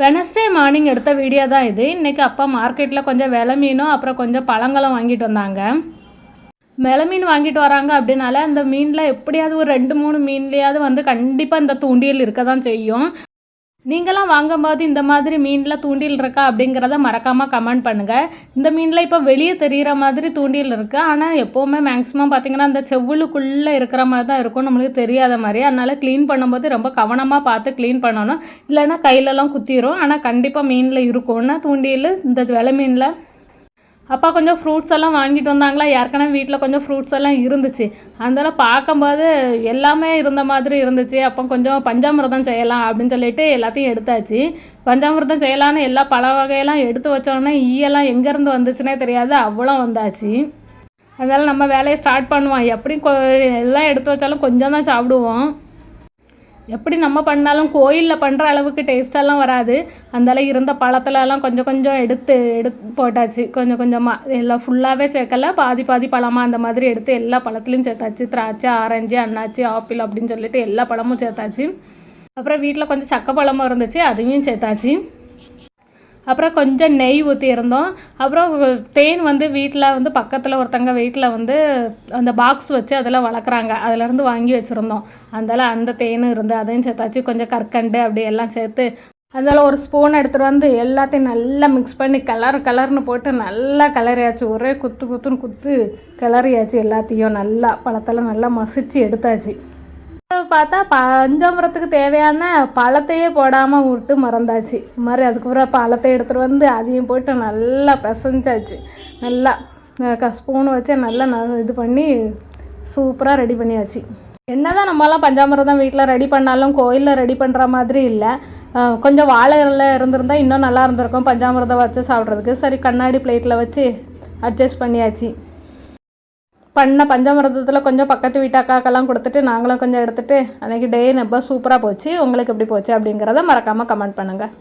Wednesday morning எடுத்த video தான் இது. இன்றைக்கி அப்பா மார்க்கெட்டில் கொஞ்சம் விலை மீனும் அப்புறம் கொஞ்சம் பழங்களும் வாங்கிட்டு வந்தாங்க. விலை மீன் வாங்கிட்டு வராங்க அப்படின்னால அந்த மீனில் எப்படியாவது ஒரு ரெண்டு மூணு மீன்லேயாவது வந்து கண்டிப்பாக இந்த தூண்டியல் இருக்க தான் செய்யும். நீங்களாம் வாங்கும்போது இந்த மாதிரி மீனில் தூண்டில் இருக்கா அப்படிங்கிறத மறக்காமல் கமெண்ட் பண்ணுங்கள் இந்த மீனில் இப்போ வெளியே தெரிகிற மாதிரி தூண்டில் இருக்குது ஆனால் எப்போவுமே மேக்ஸிமம் பார்த்திங்கன்னா அந்த செவ்வலுக்குள்ளே இருக்கிற மாதிரி தான் இருக்கும் நம்மளுக்கு தெரியாத மாதிரி. அதனால் க்ளீன் பண்ணும்போது ரொம்ப கவனமாக பார்த்து க்ளீன் பண்ணணும். இல்லைன்னா கையிலலாம் குத்திரும். ஆனால் கண்டிப்பாக மீனில் இருக்கும்னா தூண்டில் இந்த விலை மீனில் அப்பா கொஞ்சம் ஃப்ரூட்ஸ் எல்லாம் வாங்கிட்டு வந்தாங்களா? ஏற்கனவே வீட்டில் கொஞ்சம் ஃப்ரூட்ஸ் எல்லாம் இருந்துச்சு. அதெல்லாம் பார்க்கும்போது எல்லாமே இருந்த மாதிரி இருந்துச்சு. அப்போ கொஞ்சம் பஞ்சாமிரதம் செய்யலாம் அப்படின்னு சொல்லிட்டு எல்லாத்தையும் எடுத்தாச்சு. பஞ்சாமிரதம் செய்யலான்னு எல்லா பழ வகையெல்லாம் எடுத்து வச்சோன்னே ஈயெல்லாம் எங்கேருந்து வந்துச்சுன்னே தெரியாது. அவ்வளோ வந்தாச்சு. அதனால் நம்ம வேலையை ஸ்டார்ட் பண்ணுவோம். எப்படி எல்லாம் எடுத்து வச்சாலும் கொஞ்சம் தான் சாப்பிடுவோம். எப்படி நம்ம பண்ணாலும் கோயிலில் பண்ணுற அளவுக்கு டேஸ்ட்டெல்லாம் வராது. அந்தளவு இருந்த பழத்துலலாம் கொஞ்சம் கொஞ்சம் எடுத்து எடுத்து போட்டாச்சு. கொஞ்சம் கொஞ்சமாக எல்லாம் ஃபுல்லாகவே சேர்க்கல. பாதி பாதி பழமாக அந்த மாதிரி எடுத்து எல்லா பழத்துலையும் சேர்த்தாச்சு. திராட்சை ஆரஞ்சு அன்னாச்சி ஆப்பிள் அப்படின்னு சொல்லிட்டு எல்லா பழமும் சேர்த்தாச்சு. அப்புறம் வீட்டில் கொஞ்சம் சக்கப்பழமும் இருந்துச்சு. அதையும் சேர்த்தாச்சு. அப்புறம் கொஞ்சம் நெய் ஊற்றியிருந்தோம் அப்புறம் தேன் வந்து வீட்டில் வந்து பக்கத்தில் ஒருத்தங்க வீட்டில் வந்து அந்த பாக்ஸ் வச்சு அதில் வளர்க்குறாங்க அதுலேருந்து வாங்கி வச்சுருந்தோம். அதனால் அந்த தேனும் இருந்து அதையும் சேர்த்தாச்சு. கொஞ்சம் கற்கண்டு அப்படி எல்லாம் சேர்த்து அதனால் ஒரு ஸ்பூன் எடுத்துகிட்டு வந்து எல்லாத்தையும் நல்லா மிக்ஸ் பண்ணி கலர் கலர்னு போட்டு நல்லா கிளறியாச்சு ஒரே குத்து குத்துன்னு குத்து கிளறியாச்சு எல்லாத்தையும். நல்லா பழத்தெல்லாம் நல்லா மசிச்சு எடுத்தாச்சு. பார்த்தா பஞ்சாமிரத்துக்கு தேவையான பழத்தையே போடாமல் விட்டு மறந்தாச்சு. இது மாதிரி அதுக்கப்புறம் பழத்தை எடுத்துகிட்டு வந்து அதையும் போட்டு நல்லா பிசைஞ்சாச்சு. நல்லா ஸ்பூன் வச்சு நல்லா ந இது பண்ணி சூப்பராக ரெடி பண்ணியாச்சு. என்னதான் நம்மளாம் பஞ்சாமிரதம் வீட்டில் ரெடி பண்ணாலும் கோயிலில் ரெடி பண்ணுற மாதிரி இல்லை. கொஞ்சம் வாழைகளில் இருந்திருந்தால் இன்னும் நல்லா இருந்திருக்கும் பஞ்சாமிரதம் வச்சு சாப்பிட்றதுக்கு. சரி கண்ணாடி பிளேட்டில் வச்சு அட்ஜஸ்ட் பண்ணியாச்சு. பண்ண பஞ்சாமிரதத்தில் கொஞ்சம் பக்கத்து வீட்டு அக்காக்கெல்லாம் கொடுத்துட்டு நாங்களும் கொஞ்சம் எடுத்துகிட்டு அன்றைக்கி டே ரொம்ப சூப்பராக போச்சு. உங்களுக்கு எப்படி போச்சு அப்படிங்கிறத மறக்காமல் கமெண்ட் பண்ணுங்கள்